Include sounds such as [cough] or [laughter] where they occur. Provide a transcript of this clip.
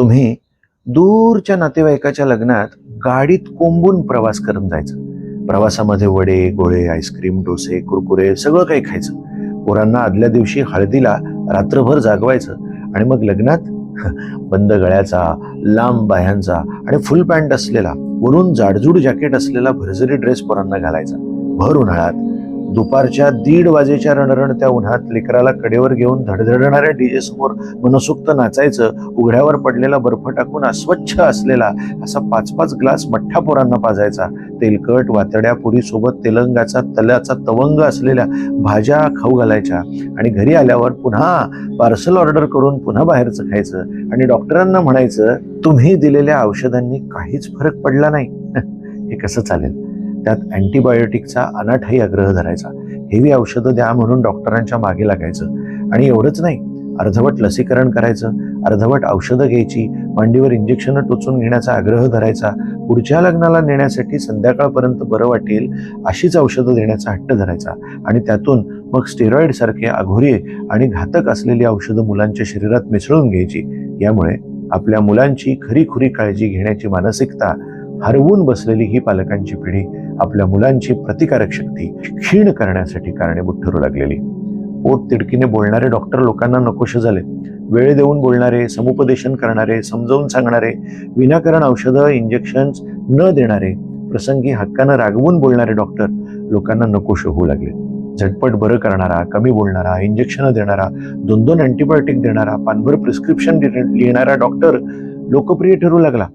तुम्ही दूरच्या नातेवाईकाच्या लग्नात गाडीत कोंबून प्रवास करून जायचं. प्रवासामध्ये वडे गोळे आईस्क्रीम डोसे कुरकुरे सगळं काही खायचं. पोरांना आदल्या दिवशी हळदीला रात्रभर जागवायचं आणि मग लग्नात बंद गळ्याचा लांब बाह्यांचा आणि फुल पॅन्ट असलेला वरून जाडजूड जॅकेट असलेला भरजरी ड्रेस पोरांना घालायचा. भर उन्हाळ्यात दुपारच्या दीड वाजेच्या रणरणत्या उन्हात लेकराला कडेवर घेऊन धडधडणाऱ्या डीजे समोर मनसुक्त नाचायचं उघड्यावर पडलेला बर्फ टाकून अस्वच्छ असलेला असा पाच पाच ग्लास मठ्ठा पोरांना पाजायचा. तेलकट वातड्या पुरीसोबत तेलंगाचा तल्याचा तवंग असलेल्या भाज्या खाऊ घालायच्या आणि घरी आल्यावर पुन्हा पार्सल ऑर्डर करून पुन्हा बाहेरचं खायचं आणि डॉक्टरांना म्हणायचं तुम्ही दिलेल्या औषधांनी काहीच फरक पडला नाही. [laughs] हे कसं चालेल? त्यात अँटीबायोटिकचा अनाठाई आग्रह धरायचा. हेवी औषधं द्या म्हणून डॉक्टरांच्या मागे लागायचं. आणि एवढंच नाही अर्धवट लसीकरण करायचं अर्धवट औषधं घ्यायची मांडीवर इंजेक्शनं टोचून घेण्याचा आग्रह धरायचा पुढच्या लग्नाला नेण्यासाठी संध्याकाळपर्यंत बरं वाटेल अशीच औषधं देण्याचा हट्ट धरायचा. आणि त्यातून मग स्टेरॉइड सारखे अघोरी आणि घातक असलेली औषधं मुलांच्या शरीरात मिसळून घ्यायची. यामुळे आपल्या मुलांची खरीखुरी काळजी घेण्याची मानसिकता हरवून बसलेली ही पालकांची पिढी आपल्या मुलांची प्रतिकारक शक्ती क्षीण करण्यासाठी कारणीभूत ठरू लागलेली. पोट तिडकीने बोलणारे डॉक्टर लोकांना नकोशे झाले. वेळ देऊन बोलणारे समुपदेशन करणारे समजावून सांगणारे विनाकारण औषधं इंजेक्शन्स न देणारे प्रसंगी हक्कानं रागवून बोलणारे डॉक्टर लोकांना नकोशे होऊ लागले. झटपट बरं करणारा कमी बोलणारा इंजेक्शन देणारा दोन दोन अँटीबायोटिक देणारा पानभर प्रिस्क्रिप्शन लिहिणारा डॉक्टर लोकप्रिय ठरू लागला.